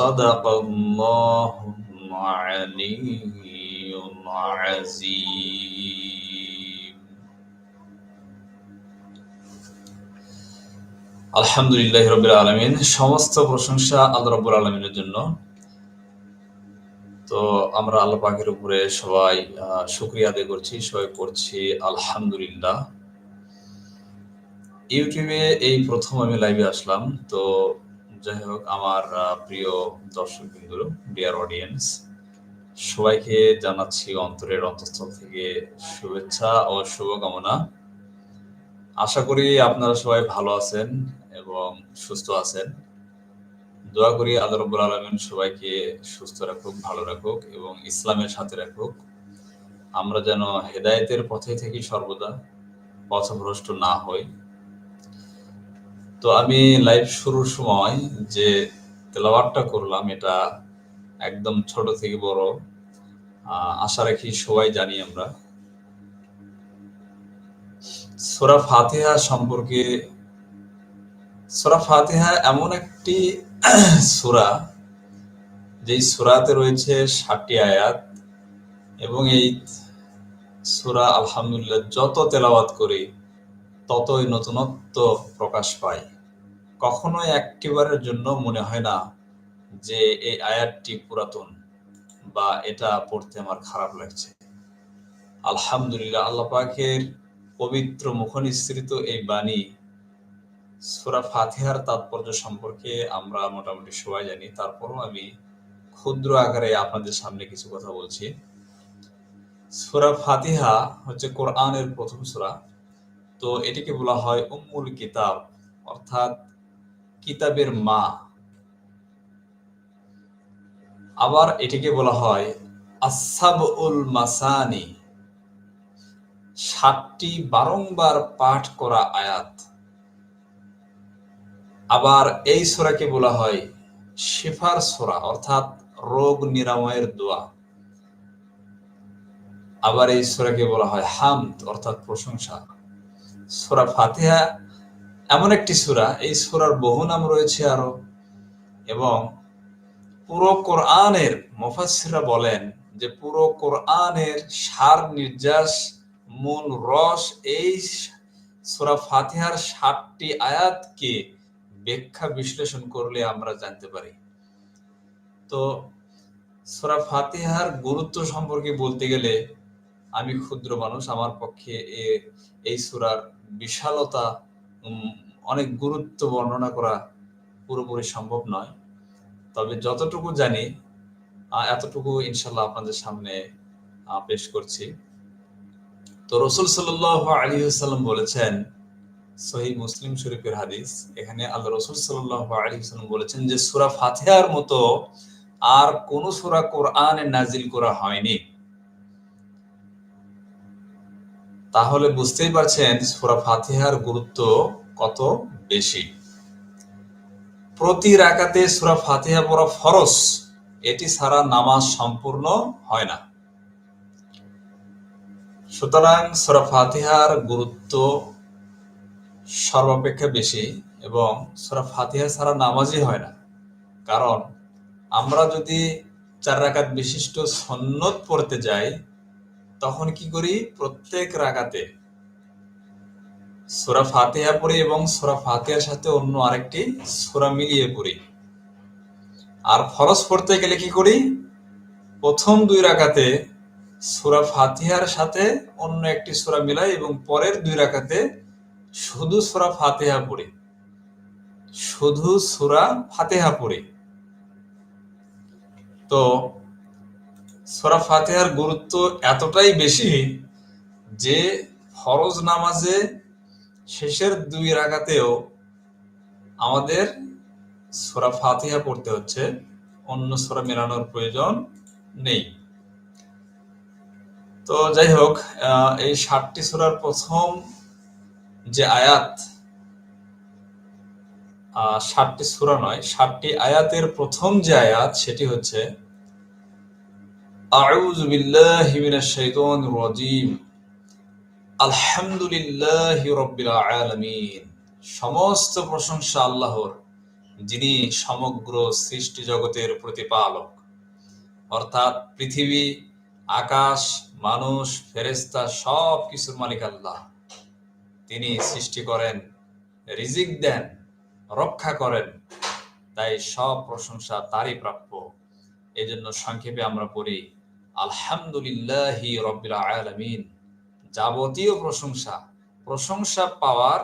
صدق الله العلي العظيم আলহামদুলিল্লাহ রবিল আলমিন সমস্ত প্রশংসা আল্লাহ রব্বুল আলমিনের জন্য তো আমরা আল্লাহ পাকের উপরে সবাই শুক্রিয়া আদায় করছি সবাই পড়ছি আলহামদুলিল্লাহ ইউটিউবে এই প্রথম আমি লাইভে আসলাম তো যাই হোক আমার প্রিয় দর্শক বিন্দু ডিয়ার অডিয়েন্স সবাইকে জানাচ্ছি অন্তরের অন্তঃস্থল থেকে শুভেচ্ছা ও শুভকামনা। আশা করি আপনারা সবাই ভালো আছেন এবং সুস্থ আছেন। দোয়া করি আল্লাহ রব্বুল আলমিন সবাইকে সুস্থ রাখুক, ভালো রাখুক এবং ইসলামের সাথে রাখুক। আমরা যেন হেদায়েতের পথে থেকে সর্বদা পথভ্রষ্ট না হই। তো আমি লাইভ শুরুর সময় যে তেলাওয়াতটা করলাম, এটা একদম ছোট থেকে বড় আশা রাখি সবাই জানি আমরা। সূরা ফাতিহা সম্পর্কে, সূরা ফাতিহা এমন একটি সূরা, যেই সূরাতে রয়েছে ষাটটি আয়াত, এবং এই সূরা আলহামদুলিল্লাহ যত তেলাওয়াত করি ততই নতুনত্ব প্রকাশ পায়। কখনোই একেবারের জন্য মনে হয় না যে এই আয়াতটি পুরাতন বা এটা পড়তে আমার খারাপ লাগছে। আলহামদুলিল্লাহ, আল্লাহ পাকের পবিত্র মুখনিসৃত এই বাণী, সূরা ফাতিহার তাৎপর্য সম্পর্কে আমরা মোটামুটি সবাই জানি। তারপরও আমি ক্ষুদ্র আকারে আপনাদের সামনে কিছু কথা বলছি। সূরা ফাতিহা হচ্ছে কোরআনের প্রথম সূরা। তো এটিকে বলা হয় উম্মুল কিতাব, অর্থাৎ কিতাবের মা। আবার এটিকে বলা হয় আসাবউল মাসানি, সাতটি বারংবার পাঠ করা আয়াত। আবার এই সূরাকে বলা হয় শিফার সূরা, অর্থাৎ রোগ নিরাময়ের দোয়া। আবার এই সূরাকে বলা হয় হামদ, অর্থাৎ প্রশংসা। সূরা ফাতিহা, এমন একটি সূরা, এই সূরার বহু নাম রয়েছে আরও। এবং পুরো কোরআনের মুফাসসিররা বলেন যে পুরো কোরআনের সার নির্যাস, মূল রস এই সূরা ফাতিহার সাতটি আয়াতকে ব্যাখ্যা বিশ্লেষণ করলে আমরা জানতে পারি। তো সূরা ফাতিহার গুরুত্ব সম্পর্কে বলতে গেলে আমি ক্ষুদ্র মানুষ, আমার পক্ষে এই সূরার বিশালতা অনেক গুরুত্ব বর্ণনা করা পুরোপুরি সম্ভব নয়। তবে যতটুকু জানি এতটুকু ইনশাল্লাহ আপনাদের সামনে পেশ করছি। তো রসুল সাল্লাহ আলী সাল্লাম বলেছেন সহি মুসলিম শরীফের হাদিস, এখানে আল্লাহ রসুল সাল্লাহ আলী সাল্লাম বলেছেন যে, সুরা ফাতিহার মতো আর কোন সুরা কোরআনে নাজিল করা হয়নি। তাহলে বুঝতেই পারছেন সুরা ফাতিহার গুরুত্ব কত বেশি। প্রতি রাকাতে সুরা ফাতিহা পড়া ফরজ, এটি ছাড়া নামাজ সম্পূর্ণ হয় না। সুতরাং সুরা ফাতিহার গুরুত্ব সর্বাপেক্ষা বেশি এবং সুরা ফাতিহা ছাড়া নামাজই হয় না। কারণ আমরা যদি চার রাকাত বিশিষ্ট সন্নত পড়তে যাই তখন কি করি? প্রত্যেক রাকাতে সুরা ফাতিহা পড়ি এবং সোরা ফাতেহার সাথে অন্য আরেকটি সোরা মিলিয়ে পড়ি। আর ফরজ পড়তে গেলে কি করি? প্রথম দুই রাকাতে সোরা ফাতিহার সাথে অন্য একটি সোরা মিলাই এবং পরের দুই রাকাতে শুধু সোরা ফাতেহা পড়ি। শুধু সোরা ফাতেহা পড়ি। তো সুরা ফাতিহার গুরুত্ব এতটাই বেশি যে ফরজ নামাজে শেষের দুই রাকাতেও আমাদের সুরা ফাতিহা পড়তে হচ্ছে। অন্য সুরা মেলানোর প্রয়োজন নেই। তো যাই হোক এই ষাটটি সুরার প্রথম যে আয়াত ষাটটি সুরা নয় ষাটটি আয়াতের প্রথম যে আয়াত, সেটি হচ্ছে আউযু বিল্লাহি মিনাশ শাইতানির রাজীম। আলহামদুলিল্লাহি রাব্বিল আলামিন। সমস্ত প্রশংসা আল্লাহর, যিনি সমগ্র সৃষ্টি জগতের প্রতিপালক। অর্থাৎ পৃথিবী, আকাশ, মানুষ ফেরেস্তা সব কিছুর মালিক আল্লাহ। তিনি সৃষ্টি করেন, রিজিক দেন, রক্ষা করেন। তাই সব প্রশংসা তারই প্রাপ্য। এজন্য সংক্ষেপে আমরা পড়ি আলহামদুলিল্লাহি রব্বিল আলামিন। যাবতীয় প্রশংসা প্রশংসা পাওয়ার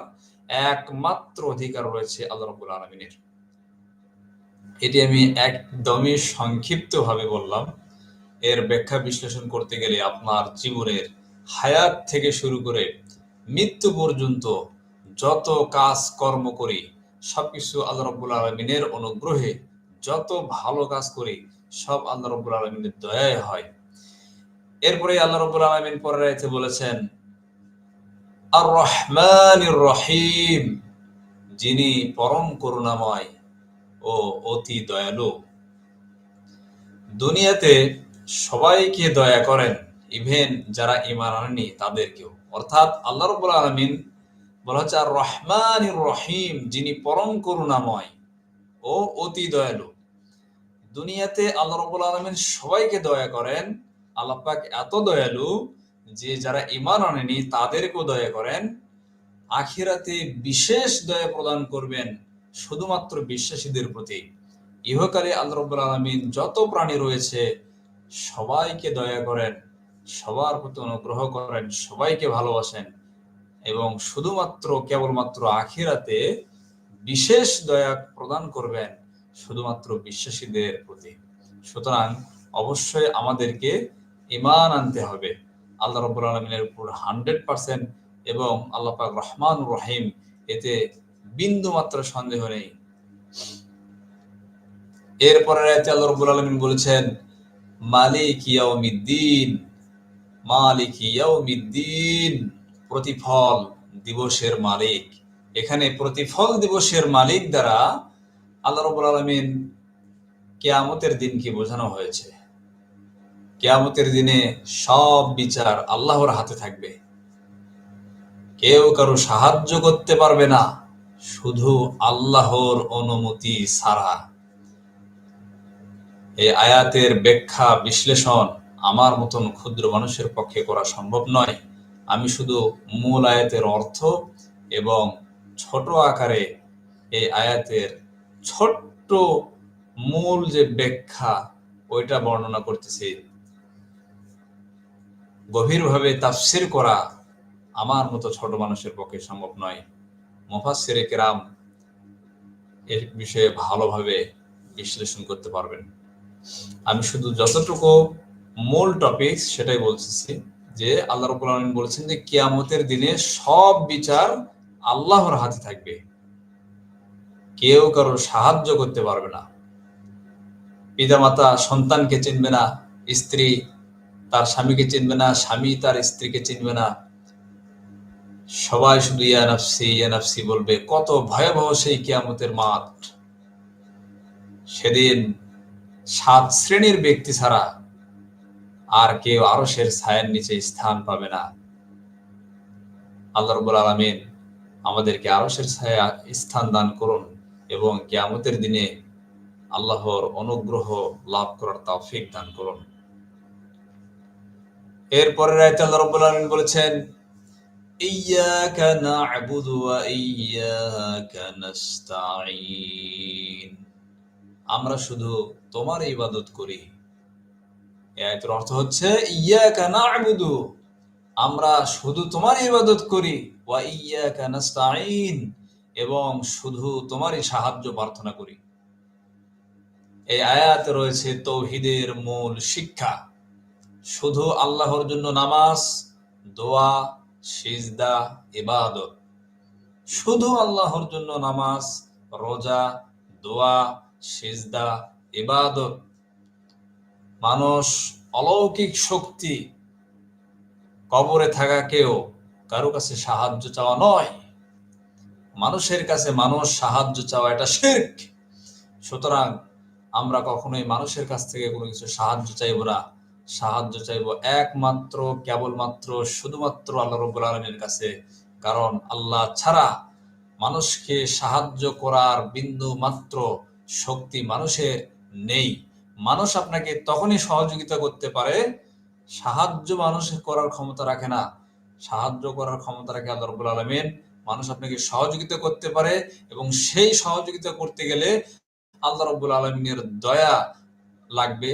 একমাত্র অধিকার রয়েছে আল্লাহ রব্বুল আলমিনের। এটি আমি একদমই সংক্ষিপ্তভাবে বললাম। এর ব্যাখ্যা বিশ্লেষণ করতে গেলে আপনার জীবনের হায়াত থেকে শুরু করে মৃত্যু পর্যন্ত যত কাজ কর্ম করি, সবকিছু আল্লাহ রব্বুল আলমিনের অনুগ্রহে যত ভালো কাজ করি, সব আল্লাহ রব্বুল আলমিনের দয়ায় হয়। এরপরে আল্লাহ রব্বুল আলমিন পরের আয়াতে বলেছেন আর রহমান রহিম যিনি পরম করুণাময় ও অতি দয়ালু। দুনিয়াতে সবাইকে দয়া করেন ইভেন যারা ইমান আনেনি তাদেরকেও। অর্থাৎ আল্লাহ রব্বুল আলমিন বলা হচ্ছে আর রহমান রহিম যিনি পরম করুণাময় ও অতি দয়ালু। দুনিয়াতে আল্লাহ রব্বুল আলমিন সবাইকে দয়া করেন আল্লাহ পাক এত দয়ালু যে যারা ইমান আনেনি তাদেরকেও দয়া করেন। আখিরাতে বিশেষ দয়া প্রদান করবেন শুধুমাত্র বিশ্বাসীদের প্রতি। ইহকালে আল্লাহ রব্বুল আলমিন যত প্রাণী রয়েছে সবাইকে দয়া করেন, সবার প্রতি অনুগ্রহ করেন, সবাইকে ভালোবাসেন এবং শুধুমাত্র কেবলমাত্র আখিরাতে বিশেষ দয়া প্রদান করবেন শুধুমাত্র বিশ্বাসীদের প্রতি। সুতরাং অবশ্যই আমাদেরকে ইমান আনতে হবে। আল্লাহ রব্বুল আলমিনের উপর হান্ড্রেড পার্সেন্ট এবং আল্লাহ পাক রহমান রহিম এতে বিন্দু মাত্র সন্দেহ নেই। এরপরে আল্লাহ রব্বুল আলমিন বলেছেন, মালিক ইয়াউমিদ্দিন মালিক ইয়াউমিদ্দিন, প্রতিফল দিবসের মালিক। এখানে প্রতিফল দিবসের মালিক দ্বারা আল্লাহ রব্বুল আলমিন কেয়ামতের দিনকে বোঝানো হয়েছে। কেয়ামতের দিনে সব বিচার আল্লাহর হাতে থাকবে। কেউ কারও সাহায্য করতে পারবে না, শুধু আল্লাহর অনুমতি ছাড়া। এই আয়াতের ব্যাখ্যা বিশ্লেষণ আমার মতন ক্ষুদ্র মানুষের পক্ষে করা সম্ভব নয়। আমি শুধু মূল আয়াতের অর্থ এবং ছোট আকারে এই আয়াতের ছোট্ট মূল যে ব্যাখ্যা, ওইটা বর্ণনা করতেছি। গভীরভাবে তাফসির করা আমার মতো ছোট মানুষের পক্ষে সম্ভব নয়। মুফাসসিরে কেরাম এর বিষয়ে ভালোভাবে বিশ্লেষণ করতে পারবেন। আমি শুধু যতটুকু মূল টপিক সেটাই বলতেছি যে আল্লাহ রবুল আলমিন বলেছেন যে কিয়ামতের দিনে সব বিচার আল্লাহর হাতে থাকবে। কেউ কারোর সাহায্য করতে পারবে না। পিতামাতা সন্তানকে চিনবে না, স্ত্রী তার স্বামীকে চিনবে না, স্বামী তার স্ত্রীকে চিনবে না। সবাই শুধু ইয়া নাফসি বলবে, কত ভয়াবহ সেই কিয়ামতের মাঠ। সেদিন সাত শ্রেণির ব্যক্তি ছাড়া আর কেউ আরশের ছায়ের নিচে স্থান পাবে না। আল্লাহ রবুল আলমিন আমাদেরকে আরশের ছায়া স্থান দান করুন এবং কিয়ামতের দিনে আল্লাহর অনুগ্রহ লাভ করার তৌফিক দান করুন। এরপরে আল্লাহ বলেছেন না'বুদু ওয়া নাস্তাঈন। আমরা শুধু তোমার ইবাদত করি। আয়াতের অর্থ হচ্ছে ইয়াকা না'বুদু। আমরা শুধু তোমার ইবাদত করি, ওয়া ইয়াকা নাস্তাঈন। এবং শুধু তোমারই সাহায্য প্রার্থনা করি। এই আয়াতে রয়েছে তৌহিদের মূল শিক্ষা। শুধু আল্লাহর জন্য নামাজ, দোয়া, সিজদা, ইবাদত। শুধু আল্লাহর জন্য নামাজ, রোজা, দোয়া, সিজদা, ইবাদত। মানুষ অলৌকিক শক্তি, কবরে থাকা কেউ কারও কাছে সাহায্য চাওয়া নয়। মানুষের কাছে মানুষ সাহায্য চাওয়া এটা শির্ক। সুতরাং আমরা কখনোই মানুষের কাছ থেকে কোনো কিছু সাহায্য চাইব না। সাহায্য চাইব একমাত্র, কেবলমাত্র, শুধুমাত্র আল্লাহ রব্বুল আলমীর কাছে। কারণ আল্লাহ ছাড়া মানুষকে সাহায্য করার বিন্দু মাত্র শক্তি মানুষের নেই। মানুষ আপনাকে তখনই সহযোগিতা করতে পারে, সাহায্য মানুষের করার ক্ষমতা রাখে না। সাহায্য করার ক্ষমতা রাখে আল্লাহ রব্বুল আলমিন। মানুষ আপনাকে সহযোগিতা করতে পারে এবং সেই সহযোগিতা করতে গেলে আল্লাহ রব্বুল আলমিনের দয়া লাগবে।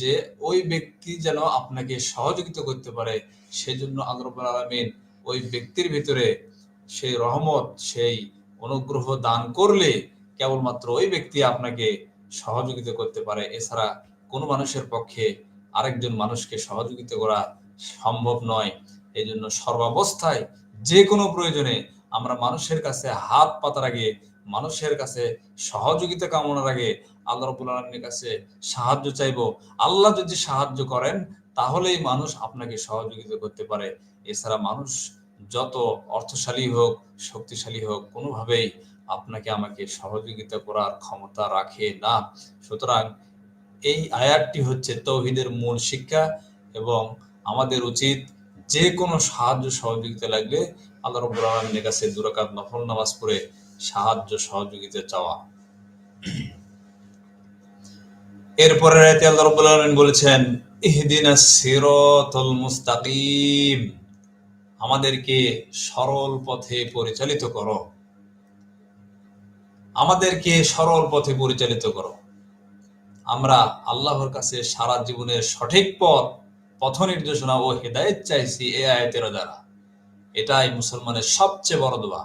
যে ওই ব্যক্তি যেন আপনাকে সহযোগিতা করতে পারে, সেজন্য আল্লাহ আলমিন ওই ব্যক্তির ভিতরে সেই রহমত, সেই অনুগ্রহ দান করলে কেবলমাত্র ওই ব্যক্তি আপনাকে সহযোগিতা করতে পারে। এছাড়া কোনো মানুষের পক্ষে আরেকজন মানুষকে সহযোগিতা করা সম্ভব নয়। এই জন্য সর্বাবস্থায় যে কোনো প্রয়োজনে আমরা মানুষের কাছে হাত পাতার আগে, মানুষের কাছে সহযোগিতা কামনার আগে আল্লাহ রবুল আলমীর কাছে সাহায্য চাইব। আল্লাহ যদি সাহায্য করেন, তাহলেই মানুষ আপনাকে সহযোগিতা করতে পারে। এছাড়া মানুষ যত অর্থশালী হোক, শক্তিশালী হোক, কোনোভাবেই আপনাকে আমাকে সহযোগিতা করার ক্ষমতা রাখে না। সুতরাং এই আয়াতটি হচ্ছে তৌহিদের মূল শিক্ষা এবং আমাদের উচিত যে কোনো সাহায্য সহযোগিতা লাগলে আল্লাহ রব্বুল আলমীর কাছে দুরাকাত নফল নামাজ পড়ে সাহায্য সহযোগিতা চাওয়া। এরপরে বলেছেন, ইহদিনা সিরাতাল মুস্তাকিম আমাদেরকে সরল পথে পরিচালিত করো। আমাদেরকে সরল পথে পরিচালিত করো। আমরা আল্লাহর কাছে সারা জীবনের সঠিক পথ পথ নির্দেশনা ও হেদায়েত চাইছি এ আয়াতের দ্বারা। এটাই মুসলমানের সবচেয়ে বড় দোয়া।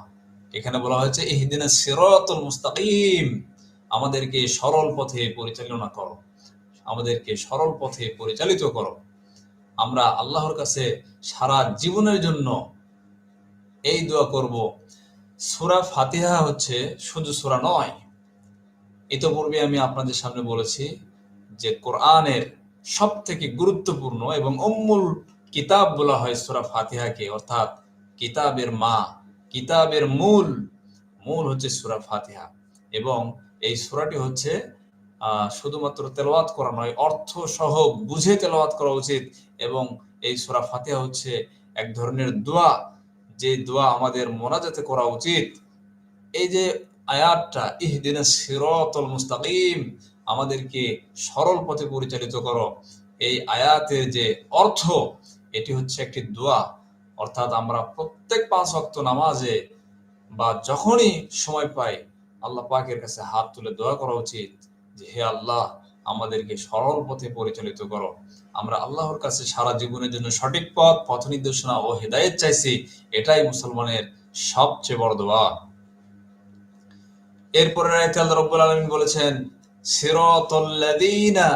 এখানে বলা হয়েছে, ইহদিনা সিরাতুল মুস্তাকিম আমাদেরকে সরল পথে পরিচালনা করো। আমাদেরকে সরল পথে পরিচালিত করো। আমরা আল্লাহর কাছে সারা জীবনের জন্য এই দোয়া করব। সুরা ফাতিহা হচ্ছে শুধু সুরা নয়। ইতপূর্বে আমি আপনাদের সামনে বলেছি যে কোরআনের সব থেকে গুরুত্বপূর্ণ এবং অমূল কিতাব বলা হয় সুরা ফাতিহাকে, অর্থাৎ কিতাবের মা, কিতাবের মূল মূল হচ্ছে সুরা ফাতিহা। এবং এই সুরাটি হচ্ছে শুধুমাত্র তেলাওয়াত করা নয় অর্থ সহ বুঝে তেলাওয়াত করা উচিত এবং এই সুরা ফাতিহা হচ্ছে এক ধরনের দোয়া, যে দোয়া আমাদের মোনাজাতে করা উচিত। এই যে আয়াতটা, ইহদিন সিরতল মুস্তাকিম আমাদেরকে সরল পথে পরিচালিত করো। এই আয়াতের যে অর্থ, এটি হচ্ছে একটি দোয়া। অর্থাৎ আমরা প্রত্যেক পাঁচ অক্ত নামাজে বা যখনই সময় পাই আল্লাহ পাকের কাছে হাত তুলে দোয়া করা উচিত যে, হে আল্লাহ, আমাদেরকে সরল পথে পরিচালিত করো। আমরা আল্লাহর কাছে সারা জীবনের জন্য সঠিক পথ পথ নির্দেশনা ও হেদায়েত চাইছি। এটাই মুসলমানের সবচেয়ে বড় দোয়া। এরপরে আয়াতে আল্লাহ রাব্বুল আলামিন বলেছেন, সিরাতাল্লাযীনা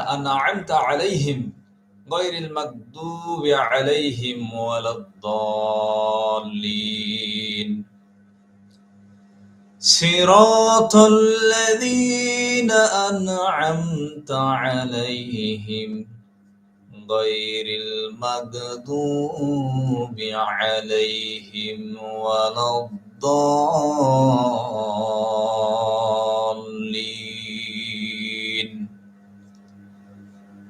صراط الذين أنعمت عليهم غير المغضوب عليهم ولا الضالين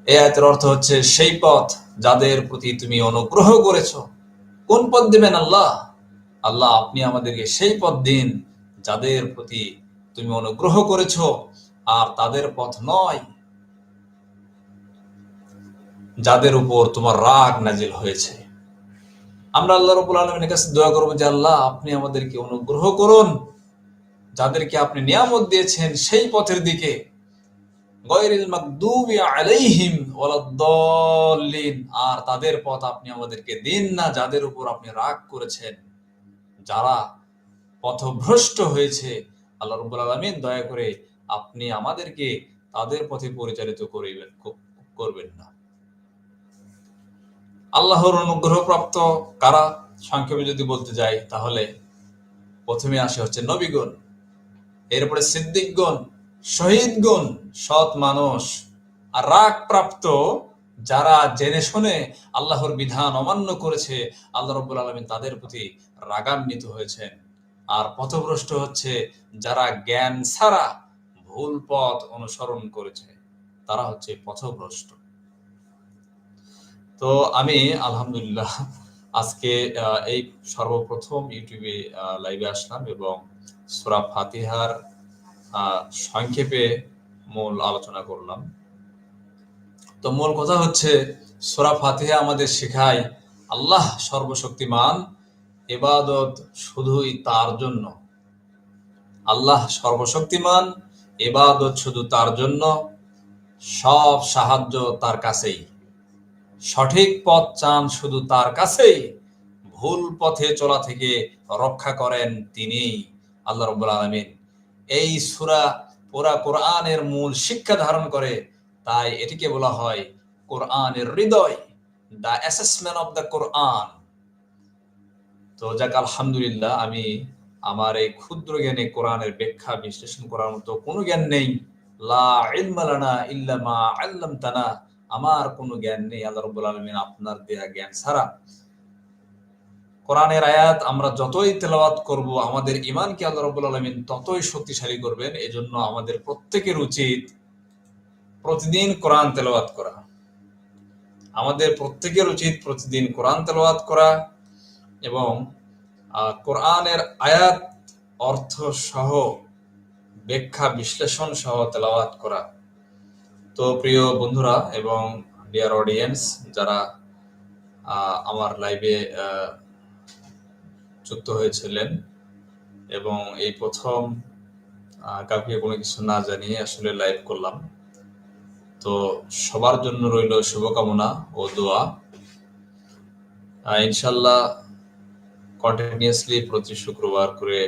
এই আয়াতের অর্থ হচ্ছে সেই পথ যাদের প্রতি তুমি অনুগ্রহ করেছো কোন পথ দিবেন আল্লাহ আল্লাহ আপনি আমাদেরকে সেই পথ দিন যাদের প্রতি তুমি অনুগ্রহ করেছ, আর তাদের পথ নয়। যাদের উপর তোমার রাগ নাজিল হয়েছে। আমরা আল্লাহ রবুল আলমিনের কাছে দোয়া করব যে, আল্লাহ, আপনি আমাদেরকে অনুগ্রহ করুন। যাদেরকে আপনি নিয়ামত দিয়েছেন সেই পথের দিকে। আর তাদের পথ আপনি আমাদেরকে দিন না, যাদের উপর আপনি রাগ করেছেন। যারা পথভ্রষ্ট হয়েছে। আল্লাহ রব্বুল আলমিন দয়া করে আপনি আমাদেরকে তাদের পথে পরিচালিত করিবেন করবেন না। আল্লাহর অনুগ্রহ প্রাপ্ত কারা? সংক্ষেপে যদি বলতে যাই, তাহলে প্রথমে আসে হচ্ছে নবীগণ, এরপরে সিদ্দিকগণ, শহীদগণ, সৎ মানুষ আর রাগ প্রাপ্ত যারা জেনে শুনে আল্লাহর বিধান অমান্য করেছে, আল্লাহ রব্বুল আলমিন তাদের প্রতি রাগান্বিত হয়েছেন। আর পথভ্রষ্ট হচ্ছে যারা জ্ঞান ছাড়া ভুল পথ অনুসরণ করেছে তারা হচ্ছে পথভ্রষ্ট। তো আমি আলহামদুলিল্লাহ আজকে এই সর্বপ্রথম ইউটিউবে লাইভে আসলাম এবং সুরা ফাতিহার সংক্ষেপে মূল আলোচনা করলাম। তো মূল কথা হচ্ছে, সোরা ফাতিহা আমাদের শেখায় আল্লাহ সর্বশক্তিমান এবাদত শুধুই তার জন্য। আল্লাহ সর্বশক্তিমান এবাদত শুধু তার জন্য, সব সাহায্য তার কাছেই। সঠিক পথ চান শুধু তার কাছেই, ভুল পথে চলা থেকে রক্ষা করেন তিনি আল্লাহ রব্বুল আলমিন। এই সুরা পুরা কোরআনের মূল শিক্ষা ধারণ করে তাই এটিকে বলা হয় কোরআনের হৃদয় the assessment of the Quran তো যাক, আলহামদুলিল্লাহ, আমি আমার এই ক্ষুদ্র জ্ঞানে কোরআনের ব্যাখ্যা বিশ্লেষণ করার মতো কোনো জ্ঞান নেই। আমার কোনো জ্ঞান নেই, আল্লাহ রব্বুল আপনার দেয়া জ্ঞান ছাড়া। কোরআনের আয়াত, আমরা যতই তেলাওয়াত করব, আমাদের ইমানকে আল্লাহ রব্বুল আলমিন ততই শক্তিশালী করবেন। এজন্য আমাদের প্রত্যেকের উচিত প্রতিদিন কোরআন তেলাওয়াত করা। আমাদের প্রত্যেকের উচিত প্রতিদিন কোরআন তেলাওয়াত করা। এবং কোরআনের আয়াত, অর্থ সহ, ব্যাখ্যা, বিশ্লেষণ সহ তেলাওয়াত করা। তো প্রিয় বন্ধুরা এবং ডিয়ার অডিয়েন্স যারা আমার লাইভে যুক্ত হয়েছিলেন এবং এই প্রথম কাউকে কোনো কিছু না জানিয়ে আসলে লাইভ করলাম, তো সবার জন্য রইল শুভকামনা ও দোয়া। ইনশাল্লাহ কন্টিনিউসলি প্রতি শুক্রবার করে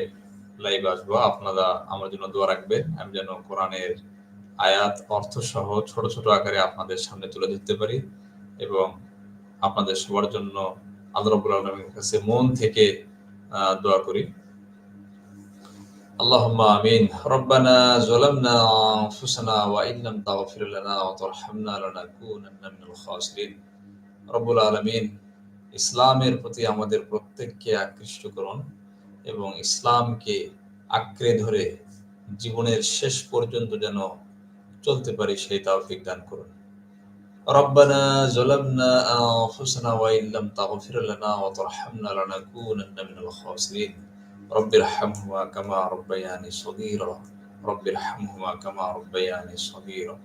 লাইভ আসবো আপনারা আমার জন্য দোয়া রাখবেন আমি যেন কোরআনের আয়াত অর্থ সহ ছোট ছোট আকারে আপনাদের সামনে তুলে ধরতে পারি এবং আপনাদের সবার জন্য আল্লাহ রবুল আলমের কাছে মন থেকে দোয়া করি اللهم آمين ربنا ظلمنا أنفسنا وإن لم تغفر لنا وترحمنا لنكونن من الخاسرين رب العالمين ইসলামের প্রতি আমাদের প্রত্যেককে আকৃষ্ট করুন এবং ইসলামকে আঁকড়ে ধরে জীবনের শেষ পর্যন্ত যেন চলতে পারি সেই তৌফিক দান করুন ربنا ظلمنا أنفسنا وإن لم تغفر لنا وترحمنا لنكونن من الخاسرين رب ارحمهما كما ربياني صغيرا رب ارحمهما كما ربياني صغيرا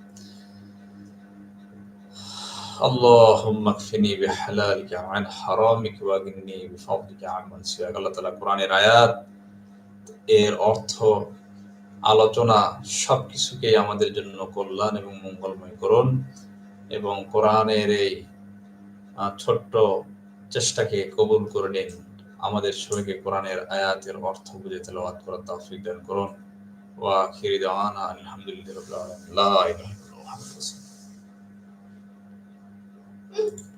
আয়াত, এর অর্থ আলোচনা সবকিছুকেই আমাদের জন্য কল্যাণ এবং মঙ্গলময় করুন এবং কোরআনের এই ছোট্ট চেষ্টাকে কবুল করে নিন। আমাদের সবাইকে কোরআনের আয়াতের অর্থ বুঝে তেলাওয়াত করার তৌফিক দান করুন। ওয়া আখিরি দাওয়ানা আলহামদুলিল্লাহি Hum.